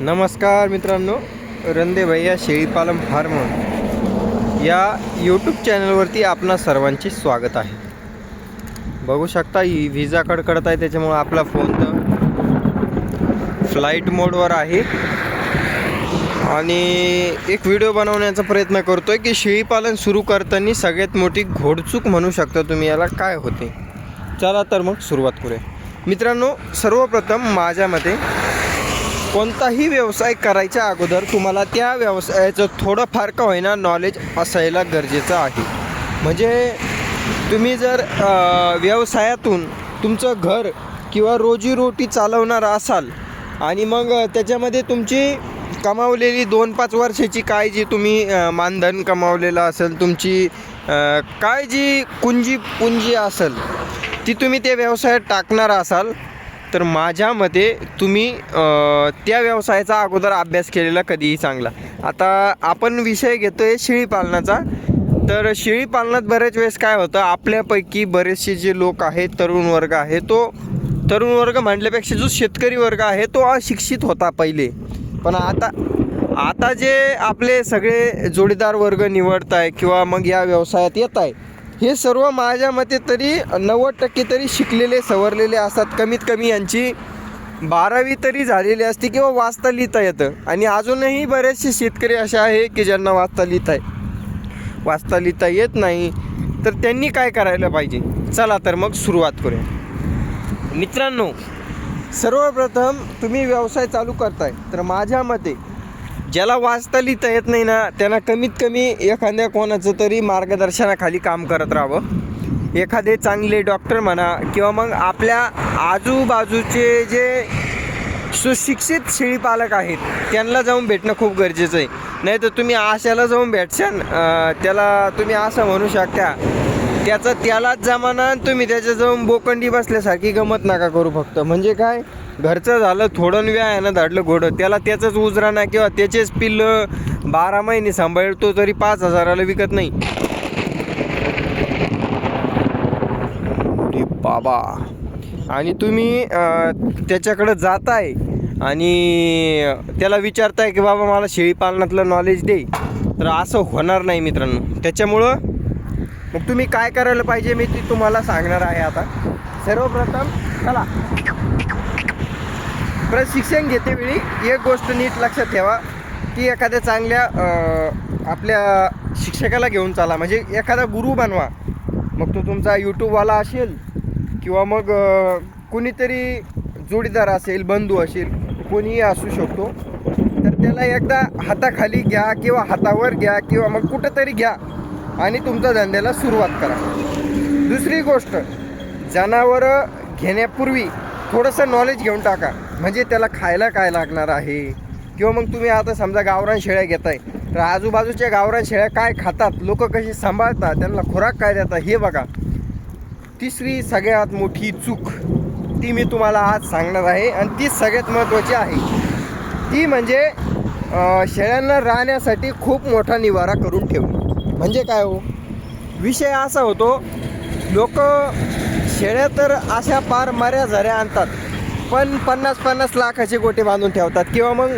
नमस्कार मित्रांनो रंदे भैया शेळीपालन फार्म या यूट्यूब चॅनलवरती आपणा सर्वांचे स्वागत आहे. बघू शकता ही विजा कडकडत आहे त्याच्यामुळं आपला फोन तर फ्लाईट मोडवर आहे. आणि एक व्हिडिओ बनवण्याचा प्रयत्न करतो आहे की शेळीपालन सुरू करताना सगळ्यात मोठी घोडचूक म्हणू शकता तुम्ही याला काय होते? चला तर मग सुरुवात करूया. मित्रांनो सर्वप्रथम माझ्या मते कोणताही व्यवसाय करायच्या अगोदर तुम्हाला त्या व्यवसायाचं थोडंफार का होईना नॉलेज असायला गरजेचं आहे. म्हणजे तुम्ही जर व्यवसायातून तुमचं घर किंवा रोजीरोटी चालवणार असाल आणि मग त्याच्यामध्ये तुमची कमावलेली दोन पाच वर्षाची काय जी तुम्ही मानधन कमावलेलं असेल तुमची काय जी कुंजी पुंजी असेल ती तुम्ही ते व्यवसायात टाकणार असाल तर माझ्या मते तुम्ही त्या व्यवसायाचा अगोदर अभ्यास केलेला कधीही चांगला. आता आपण विषय घेतो आहे शेळीपालनाचा तर शेळीपालनात बऱ्याच वेळेस काय होतं आपल्यापैकी बरेचसे जे लोक आहेत तरुण वर्ग आहे तो तरुण वर्ग म्हटल्यापेक्षा जो शेतकरी वर्ग आहे तो अशिक्षित होता पहिले. पण आता आता जे आपले सगळे जोडीदार वर्ग निवडत आहे किंवा मग या व्यवसायात येत आहे हे सर्व माझ्या मते तरी नव्वद टक्के तरी शिकलेले सवरलेले असतात. कमीत कमी यांची बारावी तरी झालेली असते किंवा वाचता लिहिता येतं. आणि अजूनही बरेचसे शेतकरी असे आहे की ज्यांना वाचता लिहिता वाचता लिहिता येत नाही. तर त्यांनी काय करायला पाहिजे? चला तर मग सुरुवात करूया. मित्रांनो सर्वप्रथम तुम्ही व्यवसाय चालू करताय. तर माझ्या मते ज्याला वाचता लिहिता येत नाही ना त्यांना कमीत कमी एखाद्या कोणाचं तरी मार्गदर्शनाखाली काम करत राहावं. एखादे चांगले डॉक्टर म्हणा किंवा मग आपल्या आजूबाजूचे जे सुशिक्षित शेळीपालक आहेत त्यांना जाऊन भेटणं खूप गरजेचं आहे. नाही तर तुम्ही आशाला जाऊन भेटशान त्याला तुम्ही असं म्हणू शकता त्याचा त्यालाच जमाना आणि तुम्ही त्याच्या जाऊन बोकंडी बसल्यासारखी गमत नका करू फक्त. म्हणजे काय? घरचं झालं थोडं व्यायानं धाडलं घोडं. त्याला त्याचंच उजराणा किंवा त्याचेच पिल्ल बारा महिने सांभाळतो तरी पाच हजाराला विकत नाही. अरे बाबा. आणि तुम्ही त्याच्याकडं जाताय आणि त्याला विचारताय की बाबा मला शेळीपालनातलं नॉलेज दे. तर असं होणार नाही मित्रांनो. त्याच्यामुळं मग तुम्ही काय करायला पाहिजे मी ती तुम्हाला सांगणार आहे आता. सर्वप्रथम चला. प्रशिक्षण घेतेवेळी एक गोष्ट नीट लक्षात ठेवा की एखाद्या चांगल्या आपल्या शिक्षकाला घेऊन चाला. म्हणजे एखादा गुरु बनवा. मग तो तुमचा यूट्यूबवाला असेल किंवा मग कुणीतरी जोडीदार असेल बंधू असेल कोणीही असू शकतो. तर त्याला एकदा हाताखाली घ्या किंवा हातावर घ्या किंवा मग कुठंतरी घ्या. आणि तुमच्या धंद्याला सुरुवात करा. दुसरी गोष्ट जनावरं घेण्यापूर्वी थोडंसं नॉलेज घेऊन टाका. म्हणजे त्याला खायला काय लागणार आहे? किंवा मग तुम्ही आता समजा गावरान शेळ्या घेताय तर आजूबाजूच्या गावरान शेळ्या काय खातात? लोक कशी सांभाळतात? त्यांना खुराक काय देतात? हे बघा. तिसरी सगळ्यात मोठी चूक ती मी तुम्हाला आज सांगणार आहे आणि ती सगळ्यात महत्त्वाची आहे. ती म्हणजे शेळ्यांना राहण्यासाठी खूप मोठा निवारा करून ठेवणे. म्हणजे काय हो? विषय असा होतो लोक शेळ्या तर अशा पार मऱ्या झऱ्या आणतात पण पन्नास पन्नास लाखाचे गोटे बांधून ठेवतात. किंवा मग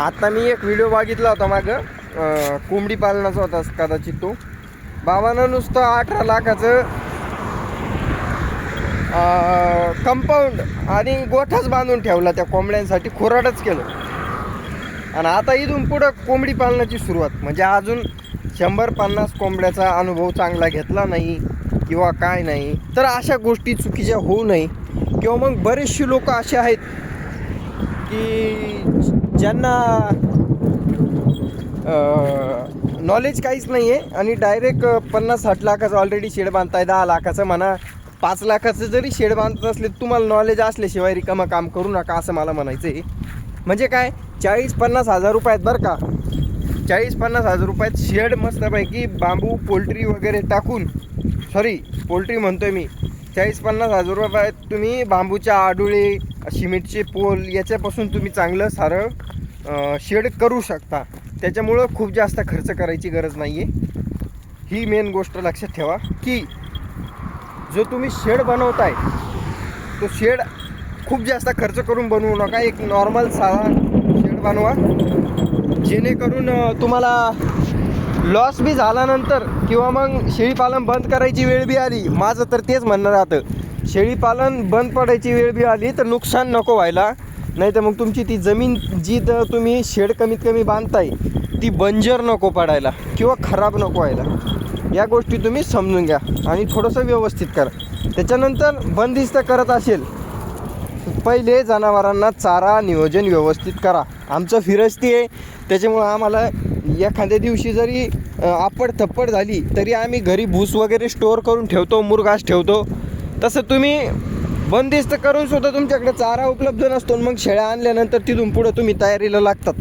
आता मी एक व्हिडिओ बघितला होता मागं कोंबडी पालनाचा होता कदाचित तो. बाबानं नुसतं अठरा लाखाचं कंपाऊंड आणि गोठाच बांधून ठेवला त्या कोंबड्यांसाठी खुराडच केलं. आणि आता इथून पुढं कोंबडी पालनाची सुरुवात. म्हणजे अजून शंभर पन्नास कोंबड्याचा अनुभव चांगला घेतला नाही किंवा काय नाही तर अशा गोष्टी चुकीच्या होऊ नये. किंवा मग बरेचसे लोक असे आहेत की ज्यांना नॉलेज काहीच नाही आहे आणि डायरेक्ट पन्नास साठ लाखाचं ऑलरेडी शेड बांधताय दहा लाखाचं म्हणा पाच लाखाचं जरी शेड बांधत असले तुम्हाला नॉलेज असल्याशिवाय रिकामं काम करू नका असं मला म्हणायचं आहे म्हणजे काय? चाळीस पन्नास हजार रुपयात बरं का चाळीस पन्नास हजार रुपयात शेड मस्तपैकी बांबू पोल्ट्री वगैरे टाकून सॉरी पोल्ट्री म्हणतोय मी चाळीस पन्नास हजार रुपयात तुम्ही बांबूच्या आडुळे सिमेंटचे पोल याच्यापासून तुम्ही चांगलं सारं शेड करू शकता. त्याच्यामुळं खूप जास्त खर्च करायची गरज नाही आहे ही मेन गोष्ट लक्षात ठेवा की जो तुम्ही शेड बनवताय तो शेड खूप जास्त खर्च करून बनवू नका. एक नॉर्मल साधा शेड बनवा. जेणेकरून तुम्हाला लॉस बी झाल्यानंतर किंवा मग शेळीपालन बंद करायची वेळ बी आली माझं तर तेच म्हणणं राहतं. शेळीपालन बंद पडायची वेळ बी आली तर नुकसान नको व्हायला. नाही तर मग तुमची ती जमीन जी तर तुम्ही शेड कमीत कमी बांधताय ती बंजर नको पडायला किंवा खराब नको व्हायला. या गोष्टी तुम्ही समजून घ्या आणि थोडंसं व्यवस्थित करा. त्याच्यानंतर बंदिस्त करत असेल पहिले जनावरांना चारा नियोजन व्यवस्थित करा. आमचं फिरस्ती आहे. त्याच्यामुळं आम्हाला एखाद्या दिवशी जरी आपड थप्पड झाली तरी आम्ही घरी भूस वगैरे स्टोअर करून ठेवतो मुरघास ठेवतो. तसं तुम्ही बंदिस्त करून सुद्धा तुमच्याकडे चारा उपलब्ध नसतो आणि मग शेळ्या आणल्यानंतर तिथून पुढं तुम्ही तयारीला लागतात.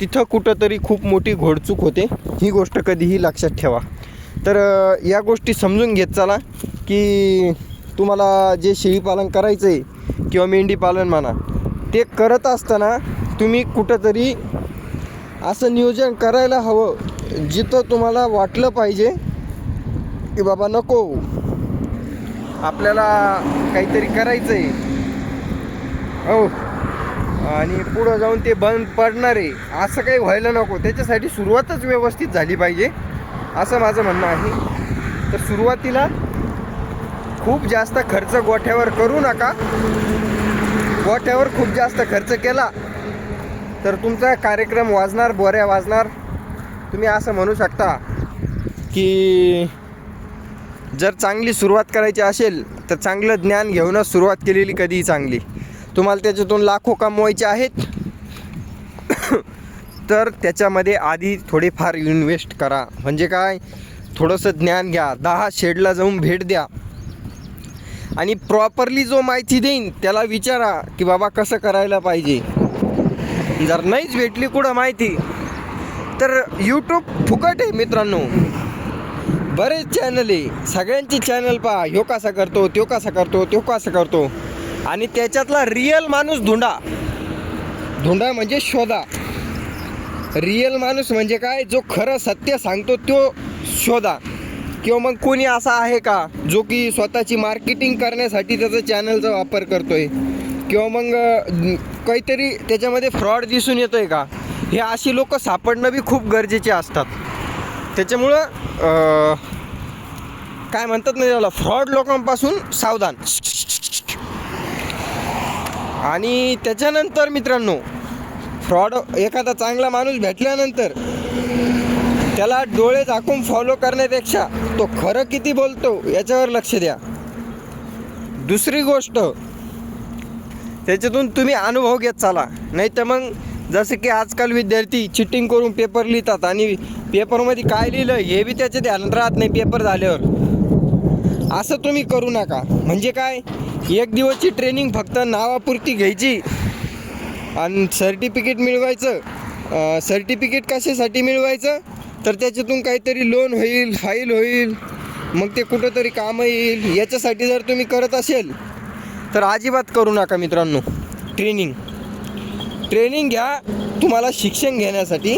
तिथं कुठंतरी खूप मोठी घोडचूक होते. ही गोष्ट कधीही लक्षात ठेवा. तर या गोष्टी समजून घेत चला की तुम्हाला जे शेळीपालन करायचं आहे किंवा मेंढीपालन म्हणा ते करत असताना तुम्ही कुठंतरी असं नियोजन करायला हवं जिथं तुम्हाला वाटलं पाहिजे की बाबा नको. आपल्याला काहीतरी करायचं आहे हो. आणि पुढं जाऊन ते बंद पडणार आहे. असं काही व्हायला नको. त्याच्यासाठी सुरुवातच व्यवस्थित झाली पाहिजे असं माझं म्हणणं आहे. तर सुरुवातीला खूप जास्त खर्च गोठ्यावर करू नका. गोठ्यावर खूप जास्त खर्च केला. तर तुमचा कार्यक्रम वाजणार बोऱ्या वाजणार. तुम्ही असं म्हणू शकता की जर चांगली सुरुवात करायची असेल तर चांगलं ज्ञान घेऊनच सुरुवात केलेली कधीही चांगली. तुम्हाला त्याच्यातून लाखो कमवायचे आहेत. तर त्याच्यामध्ये आधी थोडेफार इन्व्हेस्ट करा. म्हणजे काय? थोडंसं ज्ञान घ्या. दहा शेडला जाऊन भेट द्या. आणि प्रॉपरली जो माहिती देईन त्याला विचारा की बाबा कसं करायला पाहिजे. जर नाहीच भेटली कुठं माहिती? तर यूट्यूब फुकट आहे मित्रांनो. बरेच चॅनल आहे. सगळ्यांची चॅनल पहा. ह्यो कसा करतो त्यो कसा करतो त्यो कसा करतो. आणि त्याच्यातला रिअल माणूस धुंडा. धुंडा म्हणजे शोधा. रिअल माणूस म्हणजे काय? जो खरं सत्य सांगतो तो शोधा. किंवा मग कोणी असा आहे का जो की स्वतःची मार्केटिंग करण्यासाठी त्याचा चॅनलचा वापर करतोय? किंवा मग काहीतरी त्याच्यामध्ये फ्रॉड दिसून येतोय का? हे अशी लोक सापडणं बी खूप गरजेचे असतात. त्याच्यामुळं काय म्हणतात ना त्याला फ्रॉड लोकांपासून सावधान. आणि त्याच्यानंतर मित्रांनो फ्रॉड एखादा चांगला माणूस भेटल्यानंतर त्याला डोळे झाकून फॉलो करण्यापेक्षा तो खरं किती बोलतो याच्यावर लक्ष द्या. दुसरी गोष्ट त्याच्यातून तुम्ही अनुभव घेत चाला. नाही तर मग जसं की आजकाल विद्यार्थी चिटिंग करून पेपर लिहितात आणि पेपरमध्ये काय लिहिलं हे बी त्याच्या ध्यानात राहत नाही पेपर झाल्यावर. असं तुम्ही करू नका. म्हणजे काय? एक दिवसची ट्रेनिंग फक्त नावापुरती घ्यायची आणि सर्टिफिकेट मिळवायचं. सर्टिफिकेट कशासाठी मिळवायचं? तर त्याच्यातून काहीतरी लोन होईल फाईल होईल मग ते कुठंतरी कामं येईल. याच्यासाठी जर तुम्ही करत असेल तर अजिबात करू नका मित्रांनो. ट्रेनिंग ट्रेनिंग घ्या तुम्हाला शिक्षण घेण्यासाठी.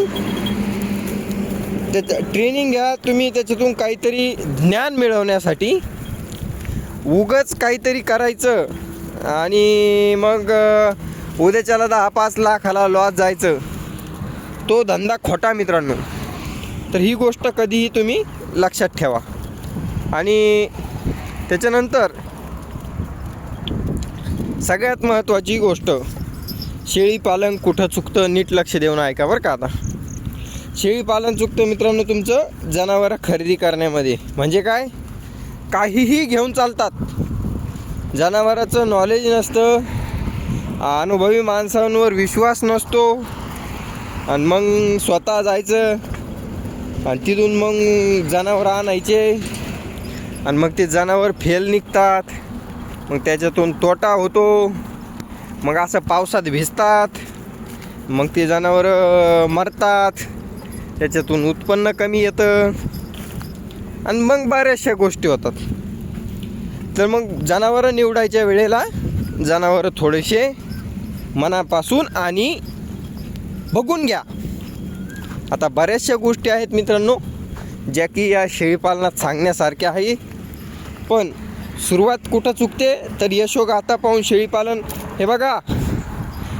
त्याच्या ट्रेनिंग घ्या तुम्ही त्याच्यातून काहीतरी ज्ञान मिळवण्यासाठी. उगच काहीतरी करायचं आणि मग उद्याच्याला दहा पाच लाखाला लॉस जायचं. तो धंदा खोटा मित्रांनो. तर ही गोष्ट कधीही तुम्ही लक्षात ठेवा. आणि त्याच्यानंतर सगळ्यात महत्त्वाची गोष्ट शेळीपालन कुठं चुकतं नीट लक्ष देऊन ऐका बरं का आता. शेळीपालन चुकतं मित्रांनो तुमचं जनावरं खरेदी करण्यामध्ये. म्हणजे काय? काहीही घेऊन चालतात. जनावराचं नॉलेज नसतं अनुभवी माणसांवर विश्वास नसतो आणि मग स्वतः जायचं आणि तिथून मग जनावर आणायचे आणि मग ते जनावर फेल निघतात. मग त्याच्यातून तोटा होतो. मग असं पावसात भिजतात. मग ते जनावरं मरतात. त्याच्यातून उत्पन्न कमी येतं. आणि मग बऱ्याचशा गोष्टी होतात. तर मग जनावरं निवडायच्या वेळेला जनावरं थोडेसे मनापासून आणि बघून घ्या. आता बऱ्याचशा गोष्टी आहेत मित्रांनो ज्या की या शेळीपालनात सांगण्यासारख्या आहे. पण सुरुवात कुठं चुकते? तर यशोगाथा पाहून शेळीपालन. हे बघा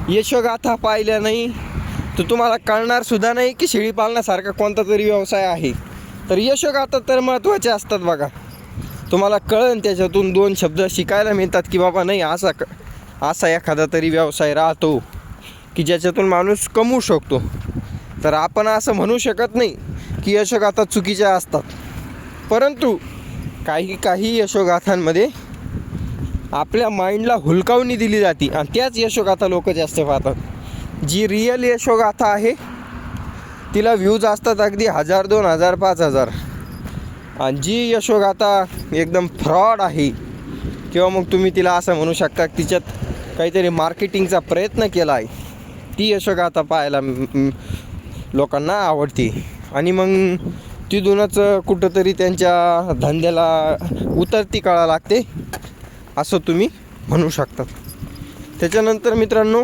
यशोगाथा पाहिल्या नाही तर तुम्हाला कळणारसुद्धा नाही की शेळीपालनासारखा कोणता तरी व्यवसाय आहे. तर यशोगाथा तर महत्त्वाचे असतात बघा. तुम्हाला कळन त्याच्यातून दोन शब्द शिकायला मिळतात की बाबा नाही असा क- असा एखादा तरी व्यवसाय राहतो की ज्याच्यातून माणूस कमवू शकतो. तर आपण असं म्हणू शकत नाही की यशोगाथा चुकीच्या असतात. परंतु काही काही यशोगाथांमध्ये आपल्या माइंडला हुलकावणी दिली जाते आणि त्याच यशोगाथा लोक जास्त पाहतात. जी रिअल यशोगाथा आहे तिला व्ह्यूज असतात अगदी हजार दोन हजार पाच हजार. आणि जी यशोगाथा एकदम फ्रॉड आहे किंवा मग तुम्ही तिला असं म्हणू शकता तिच्यात काहीतरी मार्केटिंगचा प्रयत्न केला आहे ती यशोगाथा पाहायला लोकांना आवडते. आणि मग तिथूनच कुठंतरी त्यांच्या धंद्याला उतरती कळा लागते असं तुम्ही म्हणू शकतात त्याच्यानंतर मित्रांनो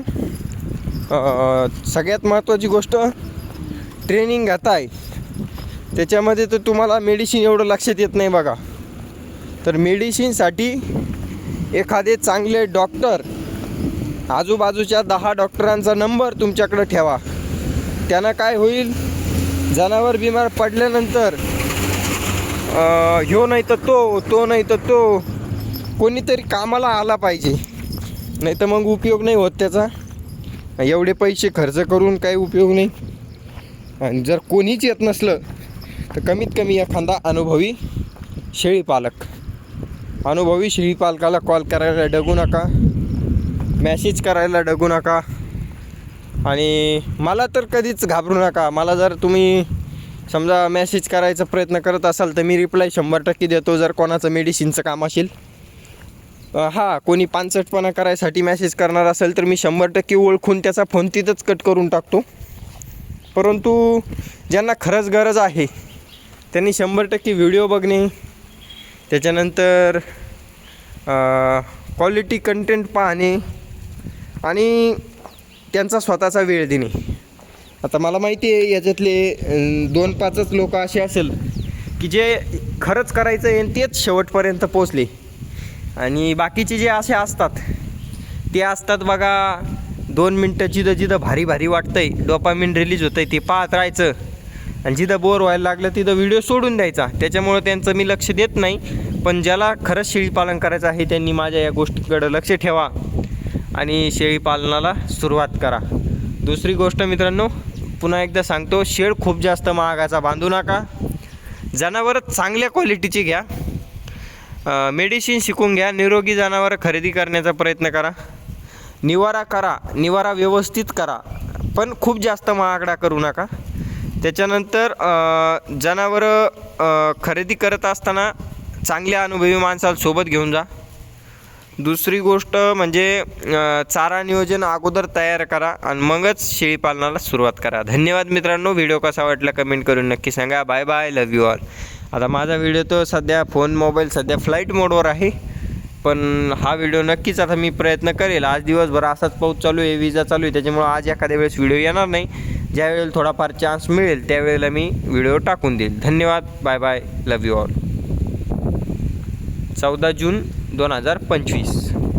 सगळ्यात महत्त्वाची गोष्ट ट्रेनिंग घात आहे. त्याच्यामध्ये तर तुम्हाला मेडिसिन एवढं लक्षात येत नाही बघा. तर मेडिसिनसाठी एखादे चांगले डॉक्टर आजूबाजूच्या दहा डॉक्टरांचा नंबर तुमच्याकडं ठेवा. त्यानं काय होईल? जनावर बिमार पडल्यानंतर ह्यो नाही तर तो तो नाही तर तो कोणीतरी कामाला आला पाहिजे. नाही तर मग उपयोग नाही होत त्याचा. एवढे पैसे खर्च करून काही उपयोग नाही. आणि जर कोणीच येत नसलं तर कमीत कमी एखादा अनुभवी शेळीपालक. अनुभवी शेळीपालकाला कॉल करायला डगू नका. मॅसेज करायला डगू नका. आणि मला तर कधीच घाबरू नका. मला जर तुम्ही समजा मॅसेज करायचा प्रयत्न करत असाल तर मी रिप्लाय शंभर टक्के देतो जर कोणाचं मेडिसिनचं काम असेल. हां कोणी पानसटपणा करायसाठी मॅसेज करणार असेल तर मी शंभर टक्के ओळखून त्याचा फोन तिथंच कट करून टाकतो. परंतु ज्यांना खरंच गरज आहे त्यांनी शंभर टक्के व्हिडिओ बघणे त्याच्यानंतर क्वालिटी कंटेंट पाहणे आणि त्यांचा स्वतःचा वेळ देणे आता मला माहिती आहे याच्यातले दोन पाचच लोक असे असेल की जे खरंच करायचं आहे आणि तेच शेवटपर्यंत पोचले आणि बाकीचे जे असे असतात ते असतात बघा दोन मिनटं जिथं जिथं भारी भारी वाटतंय डोपामिन रिलीज होतंय ते पाहत राहायचं. आणि जिथं बोर व्हायला लागलं तिथं व्हिडिओ सोडून द्यायचा. त्याच्यामुळं त्यांचं मी लक्ष देत नाही पण ज्याला खरंच शेळीपालन करायचं आहे त्यांनी माझ्या या गोष्टीकडं लक्ष ठेवा. आणि शेळीपालनाला सुरुवात करा. दुसरी गोष्ट मित्रांनो पुन्हा एकदा सांगतो शेड खूप जास्त महागाचा बांधू नका. जनावरं चांगल्या क्वालिटीची घ्या. मेडिसिन शिकून घ्या. निरोगी जनावरं खरेदी करण्याचा प्रयत्न करा. निवारा करा. निवारा व्यवस्थित करा. पण खूप जास्त महागडा करू नका. त्याच्यानंतर जनावरं खरेदी करत असताना चांगल्या अनुभवी माणसाला सोबत घेऊन जा. दुसरी गोष्ट म्हणजे चारा नियोजन अगोदर तयार करा आणि मगच शेळीपालनाला सुरुवात करा. धन्यवाद मित्रांनो. व्हिडिओ कसा वाटला कमेंट करून नक्की सांगा. Bye bye love you all आता माझा व्हिडिओ तो सध्या फोन मोबाईल सध्या फ्लाईट मोडवर आहे. पण हा व्हिडिओ नक्कीच आता मी प्रयत्न करेल. आज दिवसभर असाच पाऊस चालू आहे विजा चालू आहे. त्याच्यामुळं आज एखाद्या वेळेस व्हिडिओ येणार नाही. ज्या वेळेला थोडाफार चान्स मिळेल त्यावेळेला मी व्हिडिओ टाकून देईल. धन्यवाद. Bye bye love you all चौदा जून दोन हजार पंचवीस.